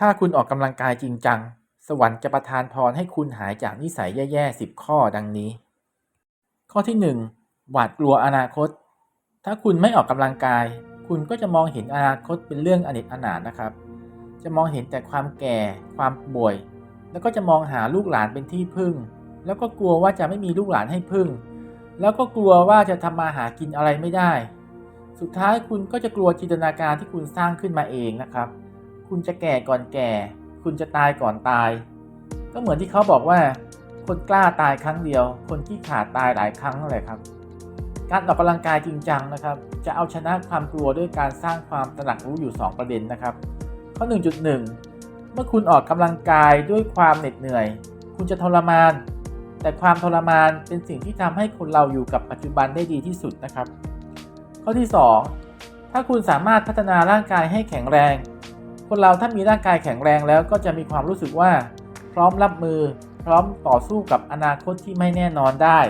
ถ้าคุณออกกำลังกายจริงจัง สวรรค์จะประทานพรให้คุณหายจากนิสัยแย่ๆสิบข้อดังนี้ ข้อที่หนึ่งหวาดกลัวอนาคต ถ้าคุณไม่ออกกำลังกาย คุณก็จะมองเห็นอนาคตเป็นเรื่องอเนจอนาถนะครับ จะมองเห็นแต่ความแก่ ความป่วย แล้วก็จะมองหาลูกหลานเป็นที่พึ่ง แล้วก็กลัวว่าจะไม่มีลูกหลานให้พึ่ง แล้วก็กลัวว่าจะทำมาหากินอะไรไม่ได้ สุดท้ายคุณก็จะกลัวจินตนาการที่คุณสร้างขึ้นมาเองนะครับ คุณจะแก่ก่อนแก่ คุณจะตายก่อนตาย ก็เหมือนที่เขาบอกว่า คนกล้าตายครั้งเดียว คนที่ขาดตายหลายครั้งนั่นแหละครับ การออกกำลังกายจริงจังนะครับ จะเอาชนะความกลัวด้วยการสร้างความตระหนักรู้อยู่ 2 ประเด็นนะครับ ข้อ 1.1 เมื่อคุณออกกำลังกายด้วยความเหน็ดเหนื่อย คุณจะทรมาน แต่ความทรมานเป็นสิ่งที่ทำให้คนเราอยู่กับปัจจุบันได้ดีที่สุดนะครับ ข้อที่ 2 ถ้าคุณสามารถพัฒนาร่างกายให้แข็งแรง คนเราถ้ามีร่างกายแข็งแรงแล้วก็จะมีความรู้สึกว่า พร้อมรับมือ พร้อมต่อสู้กับอนาคตที่ไม่แน่นอนได้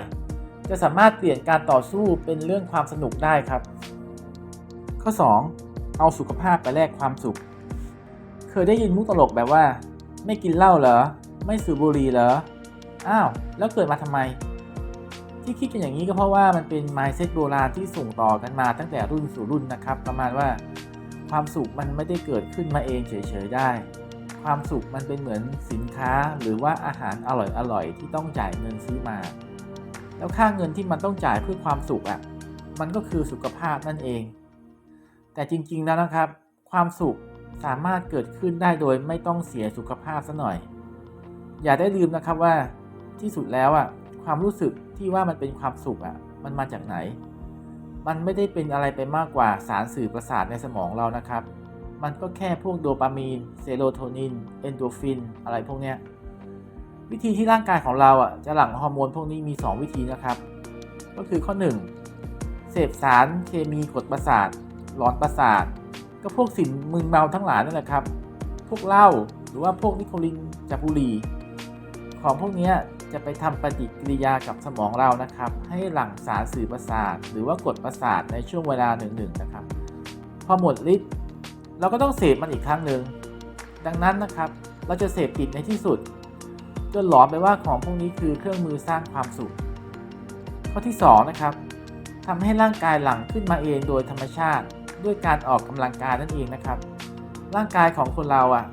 จะสามารถเปลี่ยนการต่อสู้เป็นเรื่องความสนุกได้ครับ ข้อ 2 เอาสุขภาพไปแลกความสุข เคยได้ยินมุกตลกแบบว่า ไม่กินเหล้าเหรอ ไม่สูบบุหรี่เหรอ อ้าว แล้วเกิดมาทำไม ที่คิดกันอย่างนี้ก็เพราะว่ามันเป็น mindset โบราณที่ส่งต่อกันมาตั้งแต่รุ่นสู่รุ่นนะครับ ประมาณว่า ความสุขมันไม่ได้เกิดขึ้นมาเองเฉยๆได้ ความสุขมันเป็นเหมือนสินค้าหรือว่าอาหารอร่อยๆที่ต้องจ่ายเงินซื้อมา แล้วค่าเงินที่มันต้องจ่ายเพื่อความสุขอะ่ะ มันก็คือสุขภาพนั่นเอง แต่จริงๆแล้วนะครับ ความสุขสามารถเกิดขึ้นได้โดยไม่ต้องเสียสุขภาพซะหน่อย อย่าได้ลืมนะครับว่าที่สุดแล้วอะความรู้สึกที่ว่ามันเป็นความสุขอะ มันมาจากไหน มันไม่ได้เป็นอะไรไปมากกว่าสารสื่อประสาทในสมองเรานะครับ มันก็แค่พวกโดปามีน เซโรโทนิน เอนโดฟิน อะไรพวกเนี้ย วิธีที่ร่างกายของเราอะจะหลั่งฮอร์โมนพวกนี้มี 2 วิธีนะครับ ก็คือข้อ 1 เสพสารเคมีกดประสาท หลอนประสาท ก็พวกสิ่งมึนเมาทั้งหลายนั่นแหละครับ พวกเหล้าหรือว่าพวกนิโคลินจากบุหรี่ของพวกนี้ จะไปทำปฏิกิริยากับสมองเรานะครับ ให้หลั่งสารสื่อประสาท หรือว่ากดประสาทในช่วงเวลาหนึ่งๆนะครับ พอหมดฤทธิ์เราก็ต้องเสพมันอีกครั้งหนึ่งดังนั้นนะครับเราจะเสพติดในที่สุดจนหลอนไปว่าของพวกนี้คือเครื่องมือสร้างความสุข ข้อที่2นะครับทำให้ร่างกายหลั่งขึ้นมาเองโดยธรรมชาติ ด้วยการออกกำลังกายนั่นเองนะครับ ร่างกายของคนเราอะ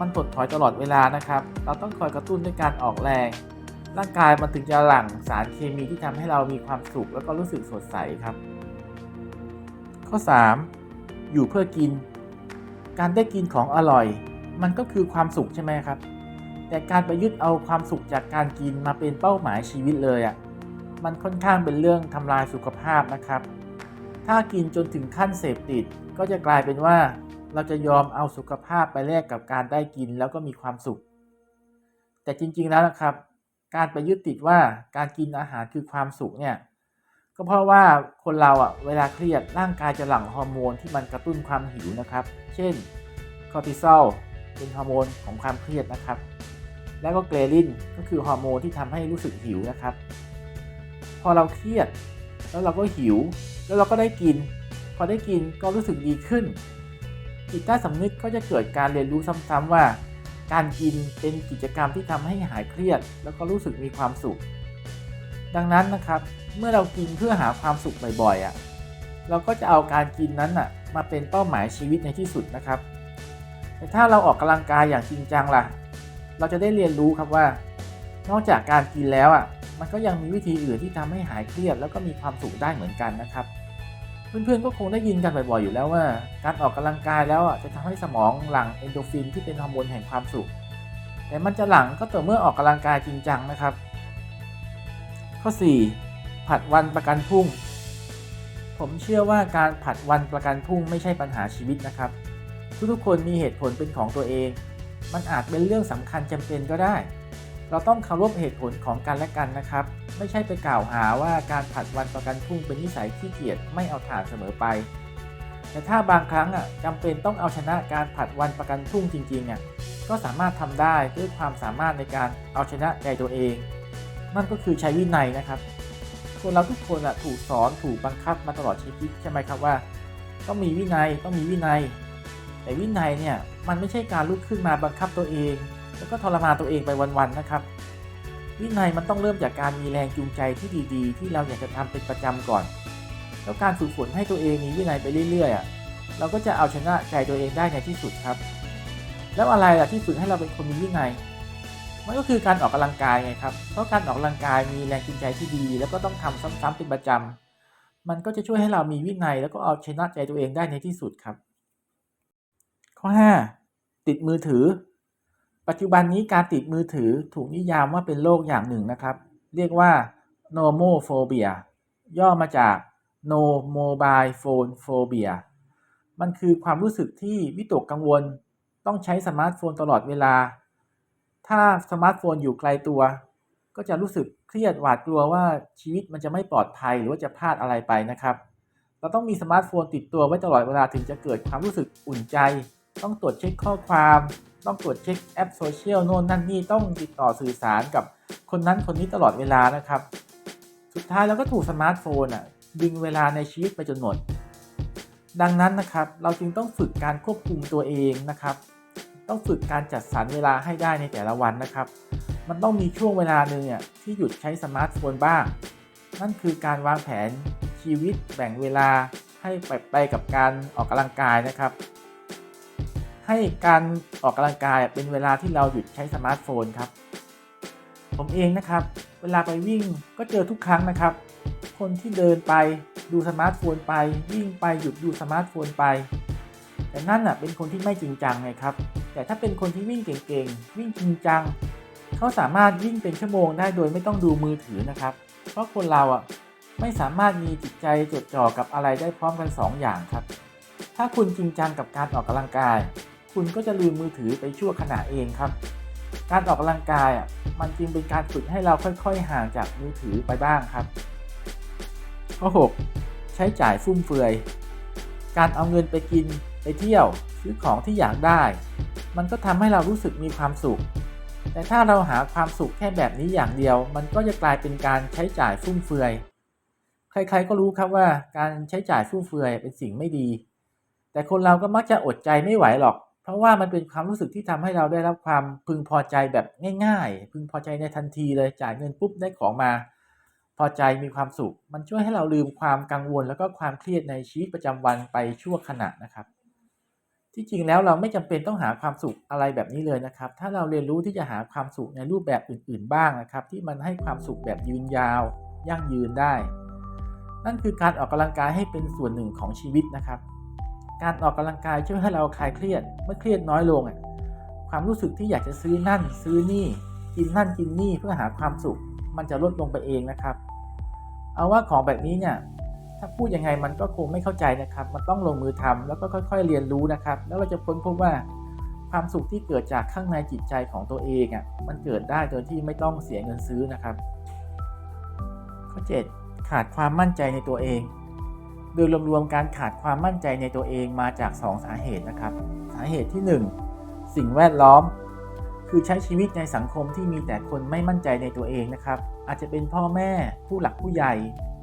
มันถดถอยตลอดเวลานะครับ เราต้องคอยกระตุ้นด้วยการออกแรง ร่างกายมันถึงจะหลั่งสารเคมีที่ทำให้เรามีความสุขแล้วก็รู้สึกสดใสครับ ข้อ 3. อยู่เพื่อกิน การได้กินของอร่อย มันก็คือความสุขใช่ไหมครับ แต่การไปยึดเอาความสุขจากการกินมาเป็นเป้าหมายชีวิตเลยอะ่ะมันค่อนข้างเป็นเรื่องทำลายสุขภาพนะครับ ถ้ากินจนถึงขั้นเสพติดก็จะกลายเป็นว่า เราจะยอมเอาสุขภาพไปแลกกับการได้กินแล้วก็มีความสุข แต่จริงๆแล้วนะครับ การไปยึดติดว่าการกินอาหารคือความสุขเนี่ยก็เพราะว่าคนเราอะเวลาเครียดร่างกายจะหลั่งฮอร์โมนที่มันกระตุ้นความหิวนะครับ เช่นคอร์ติซอลเป็นฮอร์โมนของความเครียดนะครับ แล้วก็เกรลินก็คือฮอร์โมนที่ทำให้รู้สึกหิวนะครับ พอเราเครียดแล้วเราก็หิว แล้วเราก็ได้กิน พอได้กินก็รู้สึกดีขึ้นจิตใต้สำนึกก็จะเกิดการเรียนรู้ซ้ำๆว่า การกินเป็นกิจกรรมที่ทำให้หายเครียด แล้วก็รู้สึกมีความสุข ดังนั้นนะครับเมื่อเรากินเพื่อหาความสุขบ่อยๆอะเราก็จะเอาการกินนั้นอะมาเป็นเป้าหมายชีวิตในที่สุดนะครับ แต่ถ้าเราออกกำลังกายอย่างจริงจังล่ะ เราจะได้เรียนรู้ครับว่า นอกจากการกินแล้วอะมันก็ยังมีวิธีอื่นที่ทำให้หายเครียด แล้วก็มีความสุขได้เหมือนกันนะครับ เพื่อนๆก็คงได้ยินกันบ่อยๆอยู่แล้วว่า การออกกำลังกายแล้วอะจะทำให้สมองหลั่งเอนโดฟินที่เป็นฮอร์โมนแห่งความสุข แต่มันจะหลั่งก็ต่อเมื่อออกกำลังกายจริงจังนะครับ ข้อ 4. ผัดวันประกันพรุ่ง ผมเชื่อว่าการผัดวันประกันพรุ่งไม่ใช่ปัญหาชีวิตนะครับ ทุกๆคนมีเหตุผลเป็นของตัวเอง มันอาจเป็นเรื่องสำคัญจำเป็นก็ได้ เราต้องเคารพเหตุผลของกันและกันนะครับ ไม่ใช่ไปกล่าวหาว่าการผัดวันประกันพรุ่งเป็นนิสัยขี้เกียจไม่เอาถ่านเสมอไป แต่ถ้าบางครั้งอะจำเป็นต้องเอาชนะการผัดวันประกันพรุ่งจริงๆอะก็สามารถทำได้ด้วยความสามารถในการเอาชนะใจตัวเอง นั่นก็คือใช้วินัยนะครับคนเราทุกคนอะถูกสอนถูกบังคับมาตลอดชีวิตใช่ไหมครับว่า ต้องมีวินัยต้องมีวินัย แต่วินัยเนี่ยมันไม่ใช่การลุกขึ้นมาบังคับตัวเอง แล้วก็ทรมานตัวเองไปวันๆนะครับ วินัยมันต้องเริ่มจากการมีแรงจูงใจที่ดีๆ ที่เราอยากจะทำเป็นประจำก่อน แล้วการฝึกฝนให้ตัวเองมีวินัยไปเรื่อยๆอะเราก็จะเอาชนะใจตัวเองได้ในที่สุดครับ แล้วอะไรล่ะที่ฝึกให้เราเป็นคนมีวินัย มันก็คือการออกกำลังกายไงครับ เพราะการออกกำลังกายมีแรงจูงใจที่ดี แล้วก็ต้องทำซ้ำๆเป็นประจำมันก็จะช่วยให้เรามีวินัย แล้วก็เอาชนะใจตัวเองได้ในที่สุดครับ ข้อ 5 ติดมือถือ ปัจจุบันนี้การติดมือถือถูกนิยามว่าเป็นโรคอย่างหนึ่งนะครับ เรียกว่า nomophobia ย่อมาจาก no mobile phone phobia มันคือความรู้สึกที่วิตกกังวล ต้องใช้สมาร์ทโฟนตลอดเวลา ถ้าสมาร์ทโฟนอยู่ไกลตัว ก็จะรู้สึกเครียดหวาดกลัวว่าชีวิตมันจะไม่ปลอดภัยหรือว่าจะพลาดอะไรไปนะครับ เราต้องมีสมาร์ทโฟนติดตัวไว้ตลอดเวลาถึงจะเกิดความรู้สึกอุ่นใจ ต้องตรวจเช็คข้อความ ต้องตรวจเช็คแอปโซเชียลโน่นนั่นนี่ต้องติดต่อสื่อสารกับคนนั้นคนนี้ตลอดเวลานะครับ สุดท้ายเราก็ถูกสมาร์ทโฟนอะดึงเวลาในชีวิตไปจนหมด ดังนั้นนะครับเราจึงต้องฝึกการควบคุมตัวเองนะครับ ต้องฝึกการจัดสรรเวลาให้ได้ในแต่ละวันนะครับ มันต้องมีช่วงเวลาหนึ่งอะที่หยุดใช้สมาร์ทโฟนบ้าง นั่นคือการวางแผนชีวิตแบ่งเวลาให้ไปไปกับการออกกำลังกายนะครับ ให้การออกกำลังกายเป็นเวลาที่เราหยุดใช้สมาร์ทโฟนครับ ผมเองนะครับ เวลาไปวิ่งก็เจอทุกครั้งนะครับ คนที่เดินไปดูสมาร์ทโฟนไป วิ่งไปหยุดดูสมาร์ทโฟนไป แต่นั่นอะเป็นคนที่ไม่จริงจังไงครับ แต่ถ้าเป็นคนที่วิ่งเก่งๆ วิ่งจริงจัง เขาสามารถวิ่งเป็นชั่วโมงได้โดยไม่ต้องดูมือถือนะครับ เพราะคนเราอะไม่สามารถมีจิตใจจดจ่อกับอะไรได้พร้อมกัน 2 อย่างครับ ถ้าคุณจริงจังกับการออกกำลังกาย คุณก็จะลืมมือถือไปชั่วขณะเองครับ การออกกำลังกายอะมันจึงเป็นการฝึกให้เราค่อยๆห่างจากมือถือไปบ้างครับข้อ6ใช้จ่ายฟุ่มเฟือย การเอาเงินไปกินไปเที่ยวซื้อของที่อยากได้ มันก็ทำให้เรารู้สึกมีความสุข แต่ถ้าเราหาความสุขแค่แบบนี้อย่างเดียว มันก็จะกลายเป็นการใช้จ่ายฟุ่มเฟือย ใครๆก็รู้ครับว่าการใช้จ่ายฟุ่มเฟือยเป็นสิ่งไม่ดี แต่คนเราก็มักจะอดใจไม่ไหวหรอก ราะว่ามันเป็นความรู้สึกที่ทำให้เราได้รับความพึงพอใจแบบง่าย ๆ พึงพอใจในทันทีเลยจ่ายเงินปุ๊บได้ของมา พอใจมีความสุข มันช่วยให้เราลืมความกังวลแล้วก็ความเครียดในชีวิตประจำวันไปชั่วขณะนะครับ ที่จริงแล้วเราไม่จำเป็นต้องหาความสุขอะไรแบบนี้เลยนะครับ ถ้าเราเรียนรู้ที่จะหาความสุขในรูปแบบอื่น ๆ บ้างนะครับ ที่มันให้ความสุขแบบยืนยาว ยั่งยืนได้ นั่นคือการออกกำลังกายให้เป็นส่วนหนึ่งของชีวิตนะครับ การออกกำลังกายช่วยให้เราคลายเครียด เมื่อเครียดน้อยลงอะความรู้สึกที่อยากจะซื้อนั่น ซื้อนี่ กินนั่นกินนี่เพื่อหาความสุข มันจะลดลงไปเองนะครับ เอาว่าของแบบนี้เนี่ยถ้าพูดยังไงมันก็คงไม่เข้าใจนะครับ มันต้องลงมือทำแล้วก็ค่อยๆเรียนรู้นะครับ แล้วเราจะค้นพบว่าความสุขที่เกิดจากข้างในจิตใจของตัวเองอะมันเกิดได้โดยที่ไม่ต้องเสียเงินซื้อนะครับ ข้อ 7 ขาดความมั่นใจในตัวเอง โดยรวมๆการขาดความมั่นใจในตัวเองมาจาก 2 สาเหตุนะครับ สาเหตุที่ 1 สิ่งแวดล้อม คือใช้ชีวิตในสังคมที่มีแต่คนไม่มั่นใจในตัวเองนะครับ อาจจะเป็นพ่อแม่ ผู้หลักผู้ใหญ่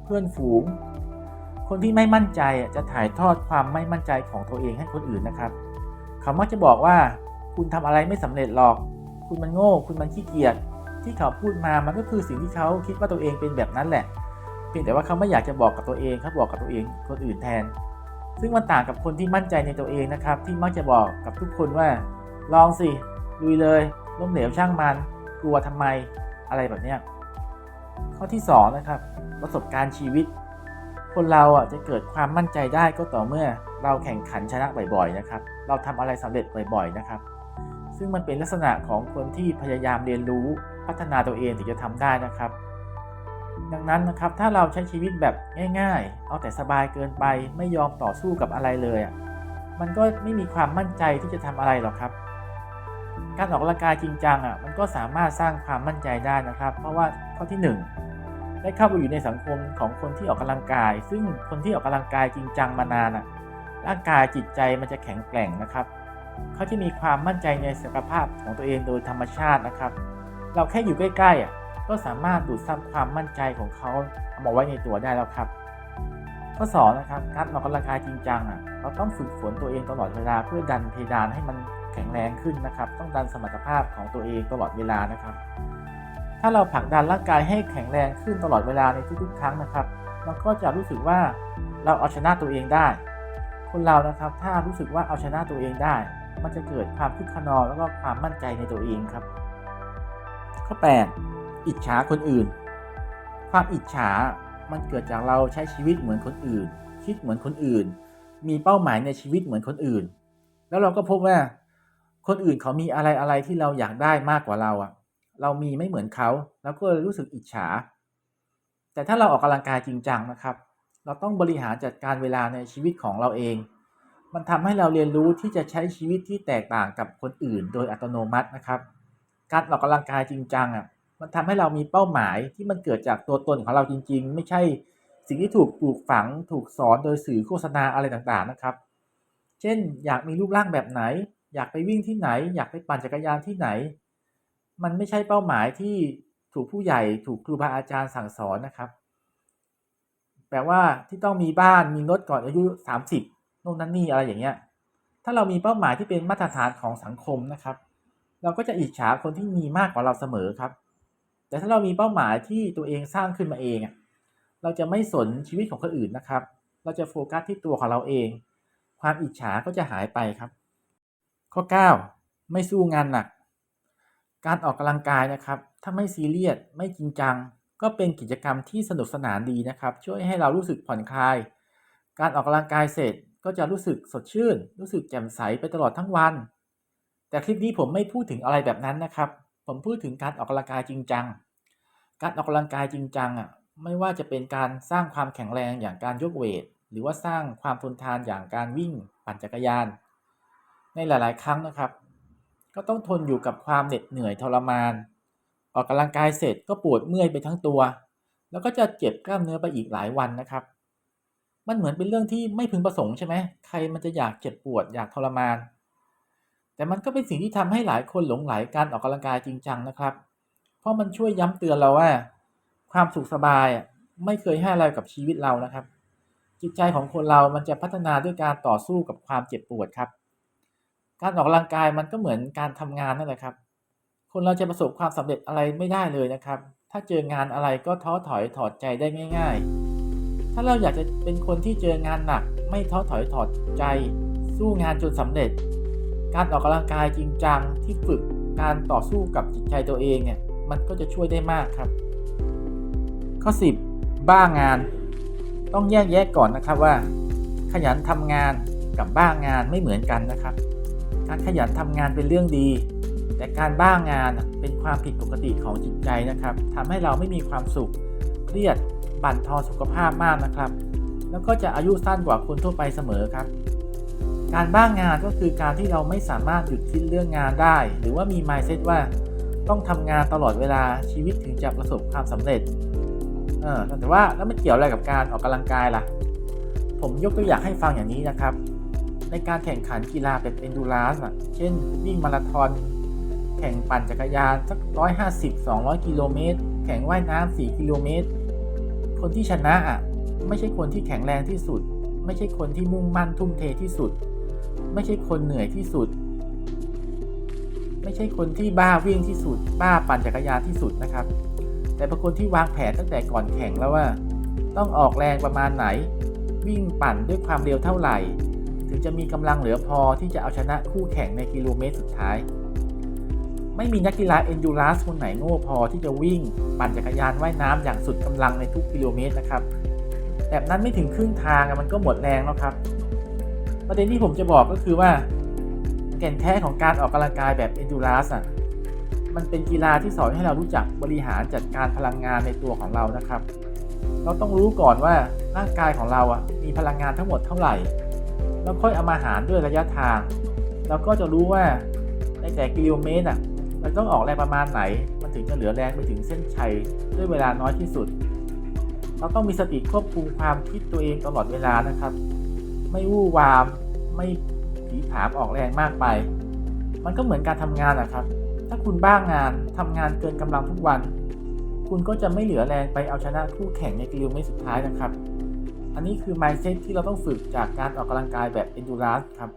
เพื่อนฝูง คนที่ไม่มั่นใจจะถ่ายทอดความไม่มั่นใจของตัวเองให้คนอื่นนะครับ เขามักจะบอกว่า คุณทำอะไรไม่สำเร็จหรอก คุณมันโง่ คุณมันขี้เกียจที่เขาพูดมามันก็คือสิ่งที่เขาคิดว่าตัวเองเป็นแบบนั้นแหละ เพียงแต่ว่าเขาไม่อยากจะบอกกับตัวเองเขาบอกกับตัวเองคนอื่นแทน ซึ่งมันต่างกับคนที่มั่นใจในตัวเองนะครับ ที่มักจะบอกกับทุกคนว่า ลองสิลุยเลยล้มเหลวช่างมัน กลัวทำไมอะไรแบบเนี้ยข้อที่2นะครับประสบการณ์ชีวิต คนเราอะจะเกิดความมั่นใจได้ก็ต่อเมื่อเราแข่งขันชนะบ่อยๆนะครับ เราทำอะไรสำเร็จบ่อยๆนะครับ ซึ่งมันเป็นลักษณะของคนที่พยายามเรียนรู้พัฒนาตัวเองถึงจะทำได้นะครับ ดังนั้นนะครับถ้าเราใช้ชีวิตแบบง่ายๆ เอาแต่สบายเกินไปไม่ยอมต่อสู้กับอะไรเลยอะมันก็ไม่มีความมั่นใจที่จะทำอะไรหรอกครับ การออกกำลังกายจริงจังอะมันก็สามารถสร้างความมั่นใจได้นะครับ เพราะว่าข้อที่ 1 ได้เข้าไปอยู่ในสังคมของคนที่ออกกำลังกาย ซึ่งคนที่ออกกำลังกายจริงจังมานานอะร่างกายจิตใจมันจะแข็งแกร่งนะครับเขาจะมีความมั่นใจในศักยภาพของตัวเองโดยธรรมชาตินะครับ เราแค่อยู่ใกล้ๆอะ ก็สามารถดูดซับความมั่นใจของเขาเอามาไว้ในตัวได้แล้วครับข้อ2นะครับการออกกำลังกายจริงจังอะเราต้องฝึกฝนตัวเองตลอดเวลาเพื่อดันเพดานให้มันแข็งแรงขึ้นนะครับ ต้องดันสมรรถภาพของตัวเองตลอดเวลานะครับ ถ้าเราผลักดันร่างกายให้แข็งแรงขึ้นตลอดเวลาในทุกๆ ครั้งนะครับเราก็จะรู้สึกว่าเราเอาชนะตัวเองได้ คนเรานะครับถ้ารู้สึกว่าเอาชนะตัวเองได้ มันจะเกิดความคึกขนองแล้วก็ความมั่นใจในตัวเองครับข้อ8 อิจฉาคนอื่น ความอิจฉามันเกิดจากเราใช้ชีวิตเหมือนคนอื่น คิดเหมือนคนอื่น มีเป้าหมายในชีวิตเหมือนคนอื่น แล้วเราก็พบว่า คนอื่นเขามีอะไรอะไรที่เราอยากได้มากกว่าเราอะเรามีไม่เหมือนเขาแล้วก็รู้สึกอิจฉา แต่ถ้าเราออกกำลังกายจริงจังนะครับ เราต้องบริหารจัดการเวลาในชีวิตของเราเอง มันทำให้เราเรียนรู้ที่จะใช้ชีวิตที่แตกต่างกับคนอื่น โดยอัตโนมัตินะครับ การออกกำลังกายจริงจังอะ มันทำให้เรามีเป้าหมายที่มันเกิดจากตัวตนของเราจริง ๆ ไม่ใช่สิ่งที่ถูกปลูกฝังถูกสอนโดยสื่อโฆษณาอะไรต่างๆนะครับ เช่น อยากมีรูปร่างแบบไหน อยากไปวิ่งที่ไหน อยากไปปั่นจักรยานที่ไหน มันไม่ใช่เป้าหมายที่ถูกผู้ใหญ่ถูกครูบาอาจารย์สั่งสอนนะครับ แปลว่าที่ต้องมีบ้านมีรถก่อนอายุ 30โน่นนั่นนี่อะไรอย่างเงี้ย ถ้าเรามีเป้าหมายที่เป็นมาตรฐานของสังคมนะครับ เราก็จะอิจฉาคนที่มีมากกว่าเราเสมอครับ แต่ถ้าเรามีเป้าหมายที่ตัวเองสร้างขึ้นมาเองเราจะไม่สนชีวิตของคนอื่นนะครับ เราจะโฟกัสที่ตัวของเราเอง ความอิจฉาก็จะหายไปครับ ข้อ 9 ไม่สู้งานหนัก การออกกำลังกายนะครับ ถ้าไม่ซีเรียสไม่จริงจัง ก็เป็นกิจกรรมที่สนุกสนานดีนะครับ ช่วยให้เรารู้สึกผ่อนคลาย การออกกำลังกายเสร็จก็จะรู้สึกสดชื่น รู้สึกแจ่มใสไปตลอดทั้งวัน แต่คลิปนี้ผมไม่พูดถึงอะไรแบบนั้นนะครับ ผมพูดถึงการออกกำลังกายจริงจัง การออกกำลังกายจริงจังอะไม่ว่าจะเป็นการสร้างความแข็งแรงอย่างการยกเวท หรือว่าสร้างความทนทานอย่างการวิ่งปั่นจักรยาน ในหลาย ๆ ครั้งนะครับ ก็ต้องทนอยู่กับความเหน็ดเหนื่อยทรมาน ออกกำลังกายเสร็จก็ปวดเมื่อยไปทั้งตัว แล้วก็จะเจ็บกล้ามเนื้อไปอีกหลายวันนะครับ มันเหมือนเป็นเรื่องที่ไม่พึงประสงค์ใช่ไหมใครมันจะอยากเจ็บปวดอยากทรมาน แต่มันก็เป็นสิ่งที่ทำให้หลายคนหลงไหลการออกกำลังกายจริงจังนะครับ เพราะมันช่วยย้ำเตือนเราว่า ความสุขสบายไม่เคยให้อะไรกับชีวิตเรานะครับ จิตใจของคนเรามันจะพัฒนาด้วยการต่อสู้กับความเจ็บปวดครับ การออกกำลังกายมันก็เหมือนการทำงานนั่นแหละครับ คนเราจะประสบความสำเร็จอะไรไม่ได้เลยนะครับ ถ้าเจองานอะไรก็ท้อถอยถอดใจได้ง่าย ๆ ถ้าเราอยากจะเป็นคนที่เจองานหนัก ไม่ท้อถอยถอดใจ สู้งานจนสำเร็จ การออกกำลังกายจริงจังที่ฝึกการต่อสู้กับจิตใจตัวเองเนี่ยมันก็จะช่วยได้มากครับ ข้อ 10 บ้างาน ต้องแยกแยะก่อนนะครับว่า ขยันทำงานกับบ้างานไม่เหมือนกันนะครับ การขยันทำงานเป็นเรื่องดี แต่การบ้างานเป็นความผิดปกติของจิตใจนะครับทำให้เราไม่มีความสุขเครียดบั่นทอนสุขภาพมากนะครับ แล้วก็จะอายุสั้นกว่าคนทั่วไปเสมอครับ การบ้างงานก็คือการที่เราไม่สามารถหยุดคิดเรื่องงานได้ หรือว่ามี mindset ว่าต้องทำงานตลอดเวลาชีวิตถึงจะประสบความสำเร็จเออแต่ว่าแล้วมันเกี่ยวอะไรกับการออกกำลังกายล่ะ ผมยกตัวอย่างให้ฟังอย่างนี้นะครับ ในการแข่งขันกีฬาแบบ endurance อะเช่น วิ่งมาราธอนแข่งปั่นจักรยานสัก150 200 กิโลเมตร แข่งว่ายน้ำ4กิโลเมตร คนที่ชนะอะไม่ใช่คนที่แข็งแรงที่สุด ไม่ใช่คนที่มุ่งมั่นทุ่มเทที่สุด ไม่ใช่คนเหนื่อยที่สุด ไม่ใช่คนที่บ้าวิ่งที่สุด บ้าปั่นจักรยานที่สุดนะครับ แต่เป็นคนที่วางแผนตั้งแต่ก่อนแข่งแล้วว่า ต้องออกแรงประมาณไหน วิ่งปั่นด้วยความเร็วเท่าไหร่ ถึงจะมีกำลังเหลือพอที่จะเอาชนะคู่แข่งในกิโลเมตรสุดท้าย ไม่มีนักกีฬาเอนดูรัสคนไหนโง่พอที่จะวิ่งปั่นจักรยานว่ายน้ำอย่างสุดกำลังในทุกกิโลเมตรนะครับแบบนั้นไม่ถึงครึ่งทางมันก็หมดแรงแล้วครับ ประเด็นที่ผมจะบอกก็คือว่า แก่นแท้ของการออกกำลังกายแบบ endurance อะมันเป็นกีฬาที่สอนให้เรารู้จักบริหารจัดการพลังงานในตัวของเรานะครับ เราต้องรู้ก่อนว่าร่างกายของเราอะมีพลังงานทั้งหมดเท่าไหร่ แล้วค่อยเอามาหารด้วยระยะทาง เราก็จะรู้ว่าในแต่กิโลเมตรอะมันต้องออกแรงประมาณไหน มันถึงจะเหลือแรงไปถึงเส้นชัยด้วยเวลาน้อยที่สุด เราต้องมีสติควบคุมความคิดตัวเองตลอดเวลานะครับ ไม่วู่วาม ไม่ผีผามออกแรงมากไป มันก็เหมือนการทำงานนะครับ ถ้าคุณบ้างงานทำงานเกินกำลังทุกวัน คุณก็จะไม่เหลือแรงไปเอาชนะคู่แข่งในกิโลเมตรสุดท้ายนะครับ อันนี้คือ mindset ที่เราต้องฝึกจากการออกกำลังกายแบบ endurance ครับ